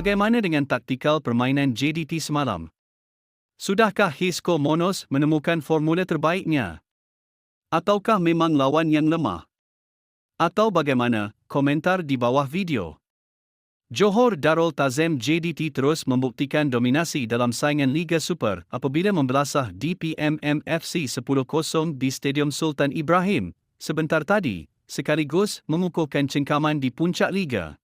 Bagaimana dengan taktikal permainan JDT semalam? Sudahkah Hisco Monos menemukan formula terbaiknya? Ataukah memang lawan yang lemah? Atau bagaimana? Komentar di bawah video. Johor Darul Tazem JDT terus membuktikan dominasi dalam saingan Liga Super apabila membelasah DPMM FC 10-0 di Stadium Sultan Ibrahim sebentar tadi, sekaligus mengukuhkan cengkaman di puncak Liga.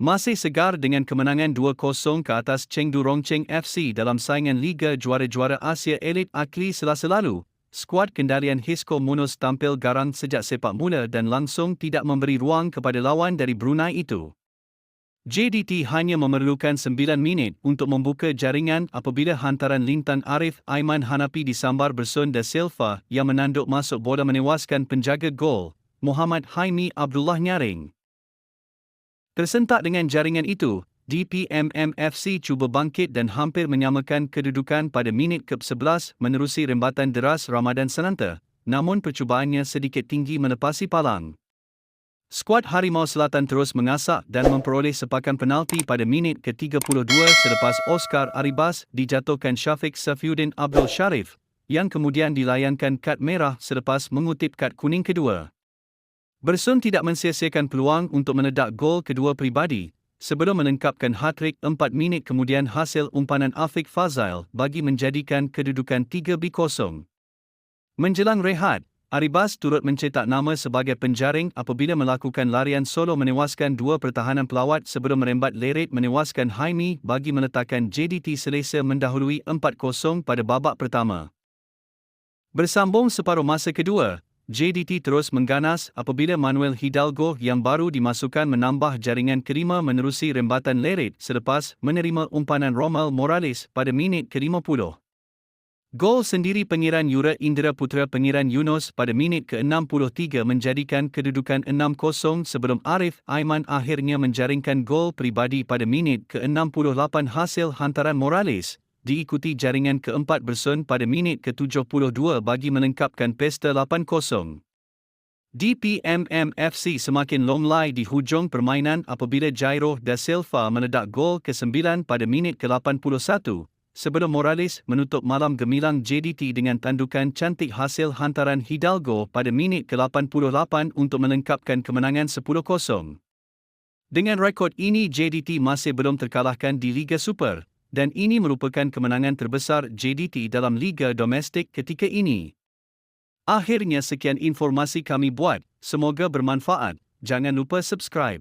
Masih segar dengan kemenangan 2-0 ke atas Chengdu Rongcheng FC dalam saingan Liga Juara-Juara Asia Elit Akli selasa lalu, skuad kendalian Hisco Munos tampil garang sejak sepak mula dan langsung tidak memberi ruang kepada lawan dari Brunei itu. JDT hanya memerlukan 9 minit untuk membuka jaringan apabila hantaran Lintan Arif Aiman Hanapi disambar Bersun da Silva yang menanduk masuk bola menewaskan penjaga gol, Muhammad Haimi Abdullah Nyaring. Tersentak dengan jaringan itu, DPMMFC cuba bangkit dan hampir menyamakan kedudukan pada minit ke-11 menerusi rembatan deras Ramadan Senanta, namun percubaannya sedikit tinggi menepasi palang. Skuad Harimau Selatan terus mengasak dan memperoleh sepakan penalti pada minit ke-32 selepas Oscar Aribas dijatuhkan Syafiq Safiuddin Abdul Sharif yang kemudian dilayankan kad merah selepas mengutip kad kuning kedua. Bersun tidak mensia-siakan peluang untuk menedak gol kedua pribadi sebelum menengkapkan hat-trick 4 minit kemudian hasil umpanan Afiq Fazail bagi menjadikan kedudukan 3-0. Menjelang rehat, Aribas turut mencetak nama sebagai penjaring apabila melakukan larian solo menewaskan dua pertahanan pelawat sebelum merembat leret menewaskan Haimi bagi meletakkan JDT selesa mendahului 4-0 pada babak pertama. Bersambung separuh masa kedua, JDT terus mengganas apabila Manuel Hidalgo yang baru dimasukkan menambah jaringan kelima menerusi rembatan leret selepas menerima umpanan Romal Morales pada minit ke-50. Gol sendiri pengiran Yura Indra Putra pengiran Yunus pada minit ke-63 menjadikan kedudukan 6-0 sebelum Arif Aiman akhirnya menjaringkan gol pribadi pada minit ke-68 hasil hantaran Morales, diikuti jaringan keempat bersun pada minit ke-72 bagi melengkapkan pesta 8-0. DPMM FC semakin lomlai di hujung permainan apabila Jairo da Silva meledak gol ke-9 pada minit ke-81, sebelum Morales menutup malam gemilang JDT dengan tandukan cantik hasil hantaran Hidalgo pada minit ke-88 untuk melengkapkan kemenangan 10-0. Dengan rekod ini JDT masih belum terkalahkan di Liga Super dan ini merupakan kemenangan terbesar JDT dalam Liga Domestik ketika ini. Akhirnya sekian informasi kami buat, semoga bermanfaat. Jangan lupa subscribe.